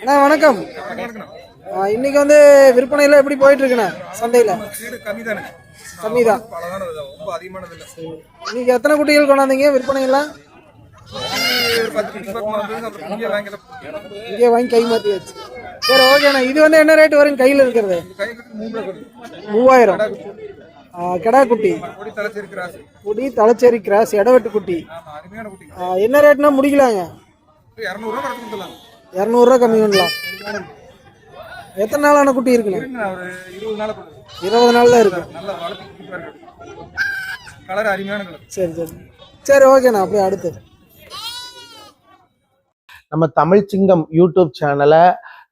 அண்ணா வணக்கம். இன்னைக்கு வந்து விற்பனையில எப்படி போயிட்டு இருக்குண்ணா சந்தையில? கம்மி தானே கம்மி தான் பலதான ரொம்ப அதிகமானது இல்லை இன்னைக்கு எத்தனை குட்டிகள் கொண்டாந்தீங்க விற்பனையெல்லாம் ஒரு இங்கே வாங்கி கை மாற்றி வச்சு. சரி ஓகேண்ணா இது வந்து என்ன ரேட் வரும் கையில் இருக்கிறது? மூவாயிரம். கெடா கிடா குட்டி. குடி தலைச்சேரி கிராஸ் இடவெட்டு குட்டி. என்ன ரேட்னா முடிக்கலாங்க. இரநூறுவா கம்மி பண்ணலாம் எத்தனை நாளான குட்டி இருக்குண்ணா? இருபது நாள் தான் இருக்கு. கலர் அருமையான கலர் சரி சரி. சரி ஓகேண்ணா அப்படியே அடுத்து. நம்ம தமிழ் சிங்கம் யூடியூப் சேனலை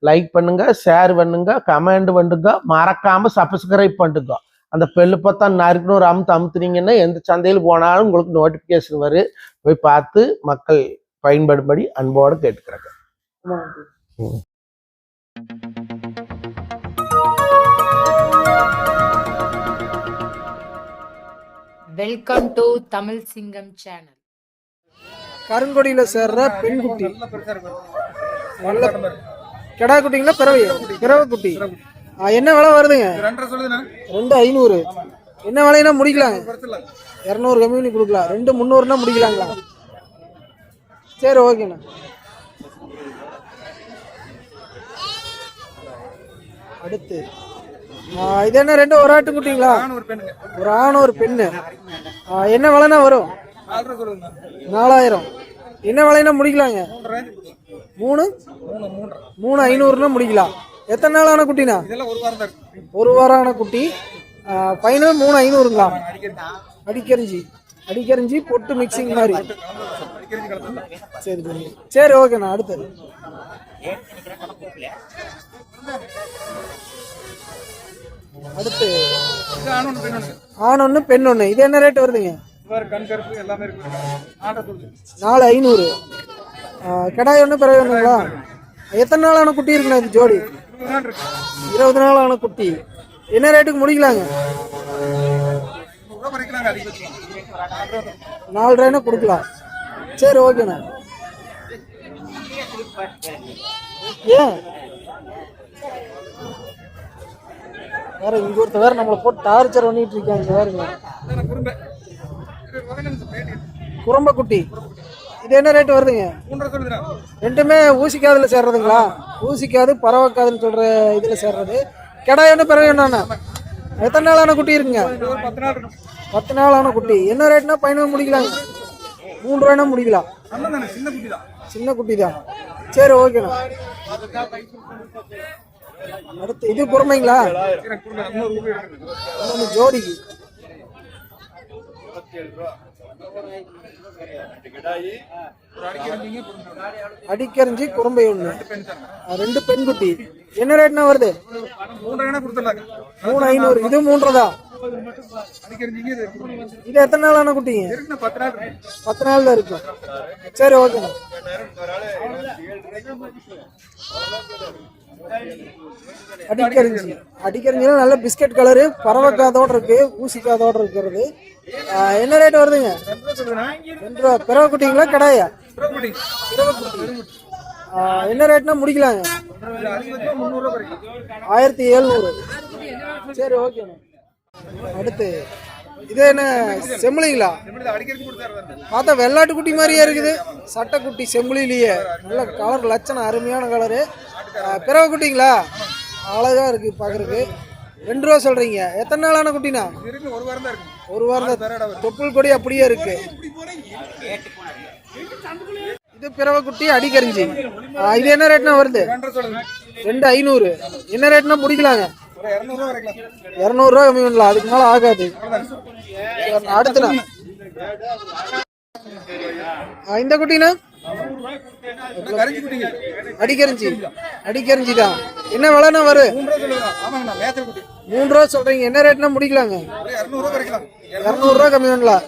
லைக் பண்ணுங்க ஷேர் பண்ணுங்க கமெண்ட் பண்ணுங்க மறக்காம சப்ஸ்கிரைப் பண்ணுங்க. அந்த பெல்லு பார்த்தா நறுக்குன்னு ஒரு அமுத்து அமுத்துனீங்கன்னா எந்த சந்தையில் போனாலும் உங்களுக்கு நோட்டிஃபிகேஷன் வரும். போய் பார்த்து மக்கள் பயன்படும்படி அன்போடு கேட்டுக்கிறாங்க. வெல்கம் டு தமிழ் சிங்கம் சேனல் கருங்கொடியில சேர்ற பெண் குட்டி நல்லா கிடா குட்டிங்களா பிறவை? பிறவை குட்டி என்ன விலை வருதுங்க? ரெண்டு ஐநூறு. என்ன விலைனா முடிக்கலாங்க? இரநூறு கம்மி பண்ணி கொடுக்கலாம். ரெண்டு முந்நூறுனா முடிக்கலாங்களா? சரி ஓகேண்ணா. அடுத்து. இது என்ன ரெண்டு ஒரு ஆட்டு குட்டிங்களா? ஒரு பெண்ணுங்க. ஒரு ஆணும் ஒரு பெண்ணு என்ன விலைனா வரும்? நாலாயிரம். என்ன விலைனா முடிக்கலாங்க? மூணு? மூணு ஐநூறுனா முடிக்கலாம். எத்தனை நாள் ஆன குட்டினா இதெல்லாம் ஒரு வாரம் ஆன குட்டி. ஃபைனல் மூணு ஐநூறுங்களா? அடிக்கரிஞ்சி அடிக்கரிஞ்சி பொட்டு மிக்சிங் மாதிரி. சரி சரி. சரி ஓகேண்ணா அடுத்து அடுத்து ஆண் ஒன்று பெண் ஒன்று இது என்ன ரேட் வருதுங்க? நாலு ஐநூறு. கிடாய் ஒன்று பிறகு ஒன்றுங்களா எத்தனை நாள் ஆன குட்டி இருக்குண்ணா இது ஜோடி? இருபது நாள் ஆன குட்டி. என்ன ரேட்டுக்கு முடிக்கலாங்க? நாலு ரூபாய்னா கொடுக்கலாம். சரி ஓகேண்ணா. ஏன்? வேற இங்க ஒருத்த வேற நம்மளை போட்டு டார்ச்சர் பண்ணிட்டு இருக்காங்க பாருங்க. அதான் இது குரம்ப குட்டி இது என்ன ரேட் வருதுங்க? ரெண்டுமே ஊசிக்காதுல சேர்றதுங்களா? ஊசிக்காது பறவைக்காதுன்னு சொல்ற இதுல சேர்றது. கிடா என்ன பிறகு என்னண்ணா எத்தனை நாளான குட்டி இருக்குங்க? பத்து நாளான குட்டி. என்ன ரேட்னா பதினொன்று முடிக்கலாங்க. மூணு ரூபாய்னா முடிக்கலாம். சின்ன குட்டி தான் சரி ஓகேண்ணா இது பொறுமைங்களா? ஜோடி. அடிக்கரிஞ்சி குறும்பை ஒண்ணு. ரெண்டு பெண் குட்டி. என்ன ரேட்னா வருது? மூணு ஐநூறு. இது மூன்றதா? இது எத்தனை நாள் ஆன குட்டிங்க பத்து நாள் தான் இருக்கும். சரி ஓகே அடிக்கரிஞ்சி அடிக்கரிஞ்சினா நல்ல பிஸ்கட் கலரு பறவைக்காதோடு இருக்கு ஊசிக்காதோடு இருக்கிறது. என்ன ரேட் வருதுங்க? ரெண்டு ரூபா. பிறவை குட்டிங்களா கடாயா என்ன ரேட்னா முடிக்கலாங்க? ஆயிரத்தி எழுநூறு. சரி ஓகேண்ணா அடுத்து இது என்ன செம்பிளிங்களா பார்த்தா வெள்ளாட்டு குட்டி மாதிரியே இருக்குது. சட்டைக்குட்டி செம்பிளிலேயே நல்ல கலர் லட்சணம் அருமையான கலரு பிறவை குட்டிங்களா? அழகா இருக்கு பார்க்கறதுக்கு ரெண்டு ரூபா சொல்றீங்க. எத்தனை நாளான குட்டினா? ஒரு வாரம் தான் இருக்கு. ஒரு வாரம் தான். தொப்புள் கொடி அப்படியே இருக்கு. இது பிறவை குட்டி அடிக்கரிஞ்சி இது என்ன ரேட்னா வருது? ரெண்டு ஐநூறு. என்ன ரேட்னா முடிக்கலாங்க? ஒரு இரநூறுவா கம்மி பண்ணலாம். அதுக்கு மேலே ஆகாது. அடுத்துண்ணா ஆ, இந்த குட்டினா? அடிக்கரிஞ்சி அடிக்கரிஞ்சி. தான் என்ன விலைனா வரும் மூணு ரூபா சொல்லுங்க சொல்றீங்க. என்ன ரேட்னா முடிக்கலாங்க? ஒரு இரநூறுவா கம்மி பண்ணலாம்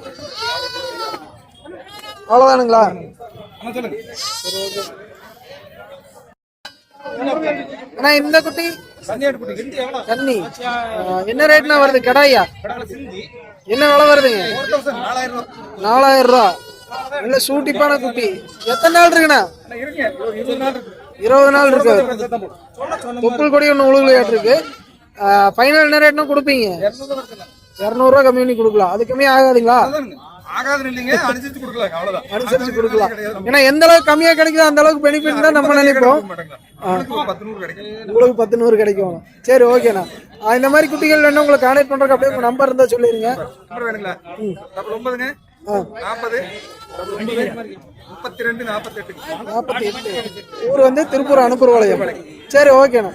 அவ்வளோதானுங்களா அண்ணா அண்ணா இந்த குட்டி? தண்ணி என்ன ரேட்னா வருது? கடாயா? என்ன விலை வருதுங்க? நாலாயிரம் ரூபா நல்ல சூட்டிப்பான குட்டி. எத்தனை நாள் இருக்குண்ணா? இருபது நாள் இருக்கு. தொப்புள் கொடி ஒன்று உழுகுலையாட்டு இருக்கு. ஃபைனல் என்ன ரேட்னா கொடுப்பீங்க? இரநூறுவா கம்மி பண்ணி கொடுக்கலாம். அது கம்மி ஆகாதுங்களா? அனுசரிச்சு கொடுக்கலாம். ஏன்னா எந்த அளவுக்கு கம்மியா கிடைக்குதோ அந்த அளவுக்கு பெனிஃபிட் தான் நம்ம நினைப்போம். உங்களுக்கு பத்து நூறு கிடைக்கும். உங்களுக்கு சரி ஓகேண்ணா. இந்த மாதிரி குட்டிகள் வேணும் உங்களை கான்டாக்ட் பண்றதுக்கு அப்படியே நம்பர் இருந்தா சொல்லிருங்க. முப்பத்தி ரெண்டு நாற்பத்தி எட்டு நாற்பத்தி எட்டு ஊர் வந்து திருப்பூர் அனுப்புற வளையம். சரி ஓகேண்ணா.